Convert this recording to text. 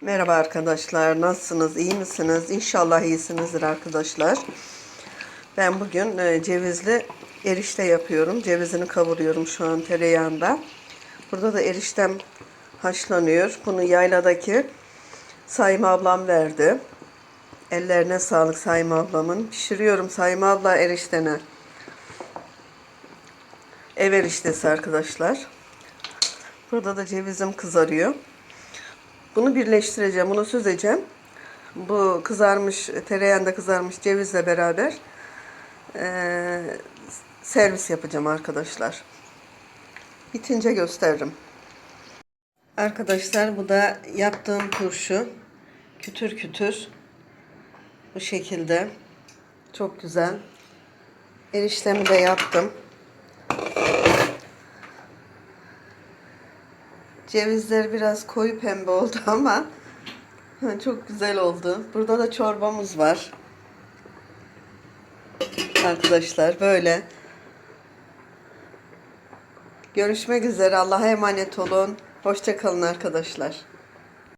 Merhaba arkadaşlar. Nasılsınız? İyi misiniz? İnşallah iyisinizdir arkadaşlar. Ben bugün e, cevizli erişte yapıyorum. Cevizini kavuruyorum şu an tereyağında. Burada da eriştem haşlanıyor. Bunu yayladaki Sayma ablam verdi. Ellerine sağlık Sayma ablamın. Pişiriyorum Sayma abla eriştene. Ev eriştesi arkadaşlar. Burada da cevizim kızarıyor. Bunu birleştireceğim, bunu süzeceğim. Bu kızarmış, tereyağında kızarmış cevizle beraber eee, servis yapacağım arkadaşlar. Bitince gösteririm. Arkadaşlar bu da yaptığım turşu. Kütür kütür. Bu şekilde. Çok güzel. Eriştemi de yaptım. Cevizler biraz koyu pembe oldu ama çok güzel oldu. Burada da çorbamız var. Arkadaşlar böyle. Görüşmek üzere. Allah'a emanet olun. Hoşça kalın arkadaşlar.